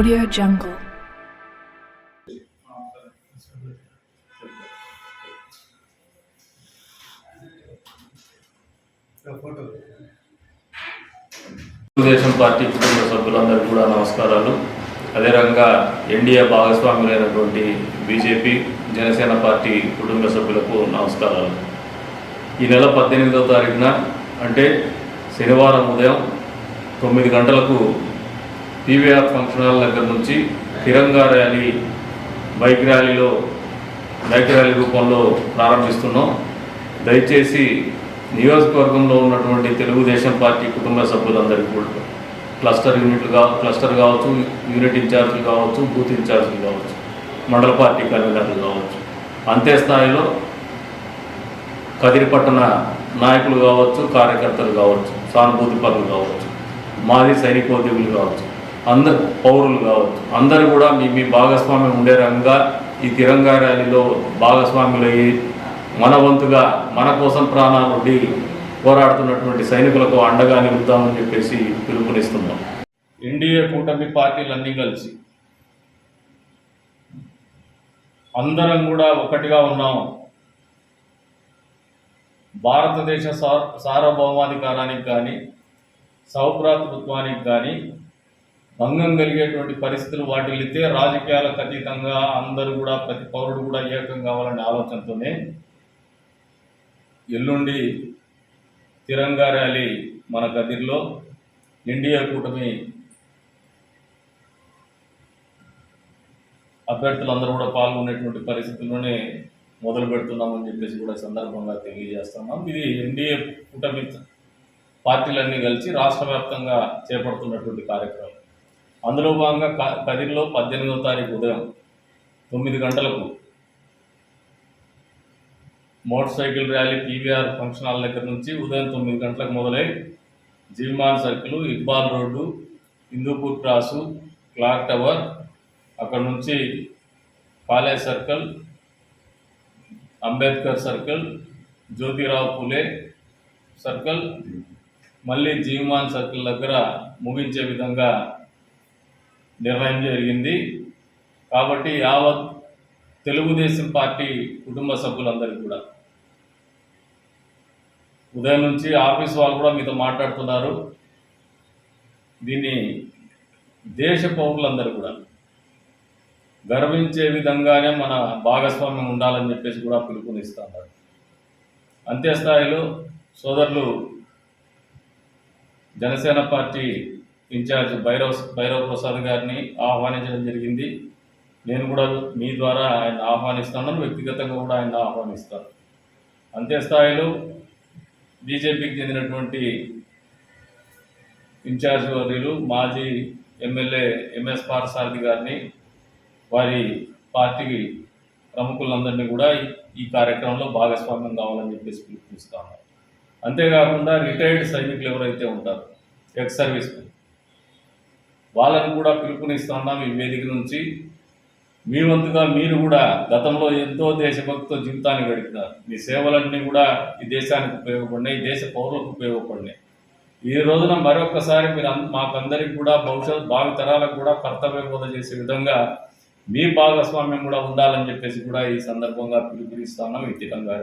Audio Jungle. Telugu Desam party కుటుంబ సభ్యులందరికీ కూడా నమస్కారాలు అదే రకంగా ఎన్డీఏ భాగస్వాములైనటువంటి బీజేపీ జనసేన పార్టీ కుటుంబ సభ్యులకు నమస్కారాలు ఈ నెల పద్దెనిమిదవ తారీఖున అంటే శనివారం ఉదయం తొమ్మిది గంటలకు పీవీఆర్ ఫంక్షన్ హాల్ దగ్గర నుంచి తిరంగా ర్యాలీ బైక్ ర్యాలీలో బైక్ ర్యాలీ రూపంలో ప్రారంభిస్తున్నాం. దయచేసి నియోజకవర్గంలో ఉన్నటువంటి తెలుగుదేశం పార్టీ కుటుంబ సభ్యులందరికీ కూడా క్లస్టర్ యూనిట్లు కా క్లస్టర్ కావచ్చు యూనిట్ ఇన్ఛార్జీలు కావచ్చు బూత్ ఇన్ఛార్జీలు కావచ్చు మండల పార్టీ కన్వీనర్లు కావచ్చు అంతే స్థాయిలో కదిరిపట్టణ నాయకులు కావచ్చు కార్యకర్తలు కావచ్చు సానుభూతి పనులు కావచ్చు మాజీ సైనికోద్యోగులు కావచ్చు అందరు పౌరులు కావచ్చు. అందరూ కూడా మీ మీ భాగస్వామ్యం ఉండే రంగా ఈ తిరంగా ర్యాలీలో భాగస్వాములయ్యి మన వంతుగా మన కోసం ప్రాణాలు పోరాడుతున్నటువంటి సైనికులకు అండగా నిలుద్దామని చెప్పేసి పిలుపునిస్తున్నాం. ఎన్డీఏ కూటమి పార్టీలన్నీ కలిసి అందరం కూడా ఒకటిగా ఉన్నాం. భారతదేశ సార్ సార్వభౌమాధికారానికి కానీ సౌభ్రాతృత్వానికి కానీ భంగం కలిగేటువంటి పరిస్థితులు వాటిల్లితే రాజకీయాలకు అతీతంగా అందరూ కూడా ప్రతి పౌరుడు కూడా ఏకం కావాలనే ఆలోచనతోనే ఎల్లుండి తిరంగా ర్యాలీ మన గదిలో ఎన్డీఏ కూటమి అభ్యర్థులందరూ కూడా పాల్గొనేటువంటి పరిస్థితుల్లోనే మొదలు పెడుతున్నామని చెప్పేసి కూడా సందర్భంగా తెలియజేస్తున్నాం. ఇది ఎన్డీఏ కూటమి పార్టీలన్నీ కలిసి రాష్ట్ర వ్యాప్తంగా చేపడుతున్నటువంటి కార్యక్రమం. అందులో భాగంగా కదిరిలో పద్దెనిమిదవ తారీఖు ఉదయం తొమ్మిది గంటలకు motor cycle rally P V R function hall దగ్గర నుంచి ఉదయం తొమ్మిది గంటలకు మొదలై జిల్మాన్ circle Iqbal road Hindupur cross clock tower అక్కడ నుంచి college circle Ambedkar circle Jyotirao Phule circle మళ్ళీ జీవమాన్ సర్కిల్ దగ్గర ముగించే విధంగా నిర్ణయం జరిగింది. కాబట్టి యావత్ తెలుగుదేశం పార్టీ కుటుంబ సభ్యులందరికీ కూడా. ఉదయం నుంచి ఆఫీస్ వాళ్ళు కూడా మీతో మాట్లాడుతున్నారు. దీన్ని దేశ పౌరులందరూ కూడా గర్వించే విధంగానే మన భాగస్వామ్యం ఉండాలని చెప్పేసి కూడా పిలుపునిస్తున్నారు. అంతే స్థాయిలో సోదరులు జనసేన పార్టీ ఇన్ఛార్జ్ భైరవ్ భైరవ్ ప్రసాద్ గారిని ఆహ్వానించడం జరిగింది. నేను కూడా మీ ద్వారా ఆయన ఆహ్వానిస్తున్నాను వ్యక్తిగతంగా కూడా ఆయన ఆహ్వానిస్తాను అంతే స్థాయిలో బీజేపీకి చెందినటువంటి ఇన్ఛార్జ్ వర్యులు మాజీ ఎమ్మెల్యే ఎంఎస్ పారసారథి గారిని వారి పార్టీకి ప్రముఖులందరినీ కూడా ఈ- కార్యక్రమంలో భాగస్వామ్యం కావాలని చెప్పేసి పిలుపునిస్తాను. అంతేకాకుండా రిటైర్డ్ సైనికులు ఎవరైతే ఉంటారో ఎక్స్ సర్వీస్ వాళ్ళకు కూడా పిలుపునిస్తున్నాం ఈ వేదిక నుంచి. మీ వంతుగా మీరు కూడా గతంలో ఎంతో దేశభక్తితో జీవితాన్ని గడిపినారు. మీ సేవలన్నీ కూడా ఈ దేశానికి ఉపయోగపడినాయి ఈ దేశ పౌరులకు ఉపయోగపడినాయి. ఈ రోజున మరొకసారి మీరు మాకందరికి కూడా భవిష్యత్ భావి తరాలకు కూడా కర్తవ్య బోధ చేసే విధంగా మీ భాగస్వామ్యం కూడా ఉండాలని చెప్పేసి కూడా ఈ సందర్భంగా పిలుపునిస్తున్నాం ఈ తిరంగా